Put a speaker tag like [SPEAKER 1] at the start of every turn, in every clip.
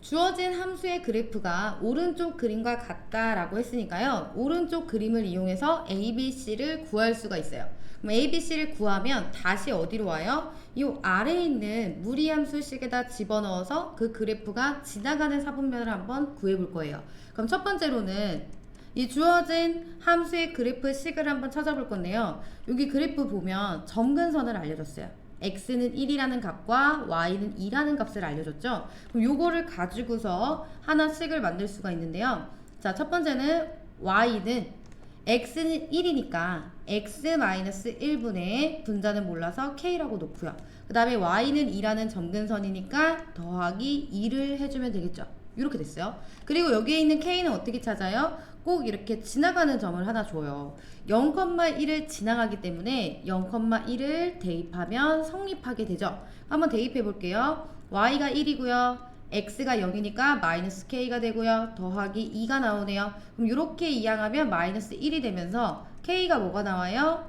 [SPEAKER 1] 주어진 함수의 그래프가 오른쪽 그림과 같다라고 했으니까요. 오른쪽 그림을 이용해서 ABC를 구할 수가 있어요. 그럼 ABC를 구하면 다시 어디로 와요? 이 아래에 있는 무리함수식에다 집어넣어서 그 그래프가 지나가는 사분면을 한번 구해볼 거예요. 그럼 첫 번째로는 이 주어진 함수의 그래프 식을 한번 찾아볼 건데요. 여기 그래프 보면 점근선을 알려줬어요. X는 1이라는 값과 y는 2라는 값을 알려줬죠. 그럼 요거를 가지고서 하나씩을 만들 수가 있는데요. 자, 첫 번째는 y는 x는 1이니까 x-1분의 분자는 몰라서 k라고 놓고요. 그 다음에 y는 2라는 점근선이니까 더하기 2를 해주면 되겠죠. 이렇게 됐어요. 그리고 여기에 있는 k는 어떻게 찾아요? 꼭 이렇게 지나가는 점을 하나 줘요. 0,1을 지나가기 때문에 0,1을 대입하면 성립하게 되죠. 한번 대입해 볼게요. y가 1이고요. X가 0이니까 마이너스 k가 되고요. 더하기 2가 나오네요. 그럼 이렇게 이항하면 마이너스 1이 되면서 k가 뭐가 나와요?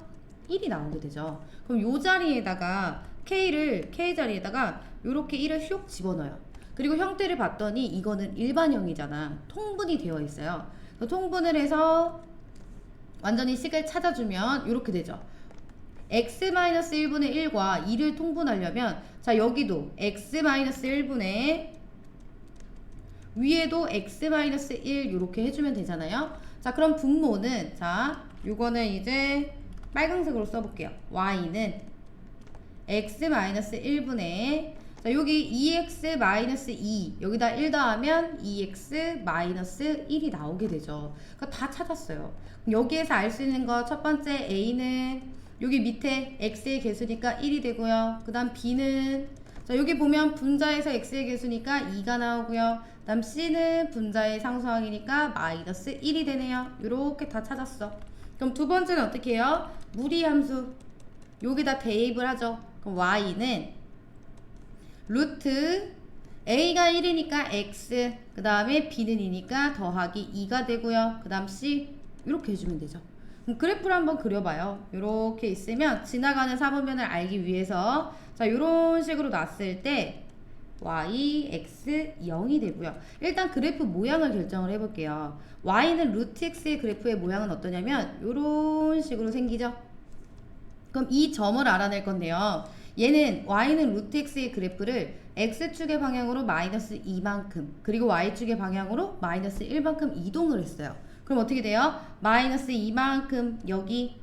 [SPEAKER 1] 1이 나오게 되죠. 그럼 요 자리에다가 k를 k 자리에다가 이렇게 1을 슉 집어넣어요. 그리고 형태를 봤더니 이거는 일반형이잖아. 통분이 되어 있어요. 통분을 해서 완전히 식을 찾아주면 이렇게 되죠. x-1분의 1과 2를 통분하려면 자 여기도 x-1분의 위에도 x-1 이렇게 해주면 되잖아요. 자 그럼 분모는 자 요거는 이제 빨강색으로 써볼게요. y는 x-1분의 자 여기 2x-2 여기다 1 더하면 2x-1이 나오게 되죠. 그러니까 다 찾았어요. 여기에서 알 수 있는 거 첫 번째 a는 여기 밑에 x의 개수니까 1이 되고요. 그 다음 b는 자 여기 보면 분자에서 x의 개수니까 2가 나오고요. 그 다음 c는 분자의 상수항이니까 마이너스 1이 되네요. 이렇게 다 찾았어. 그럼 두 번째는 어떻게 해요? 무리 함수 여기다 대입을 하죠. 그럼 y는 루트 a가 1이니까 x 그 다음에 b는 2니까 더하기 2가 되고요. 그 다음 c 이렇게 해주면 되죠. 그래프를 한번 그려봐요. 이렇게 있으면 지나가는 사분면을 알기 위해서 자 이런 식으로 놨을 때 y, x 0이 되고요. 일단 그래프 모양을 결정을 해볼게요. y는 루트 x의 그래프의 모양은 어떠냐면 이런 식으로 생기죠. 그럼 이 점을 알아낼 건데요. 얘는 y는 루트 x의 그래프를 x축의 방향으로 마이너스 2만큼 그리고 y축의 방향으로 마이너스 1만큼 이동을 했어요. 그럼 어떻게 돼요? 마이너스 2만큼 여기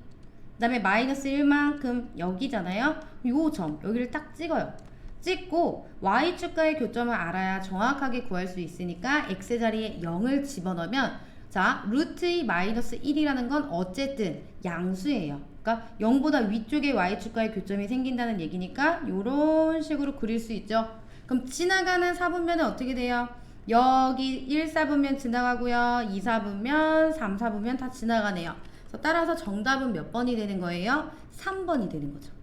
[SPEAKER 1] 그 다음에 마이너스 1만큼 여기잖아요. 요 점 여기를 딱 찍어요. 찍고 y축과의 교점을 알아야 정확하게 구할 수 있으니까 x 자리에 0을 집어넣으면 자 루트 2 마이너스 1이라는 건 어쨌든 양수예요. 그러니까 0보다 위쪽에 y축과의 교점이 생긴다는 얘기니까 이런 식으로 그릴 수 있죠. 그럼 지나가는 사분면은 어떻게 돼요? 여기 1, 4분면 지나가고요. 2, 4분면, 3, 4분면 다 지나가네요. 따라서 정답은 몇 번이 되는 거예요? 3번이 되는 거죠.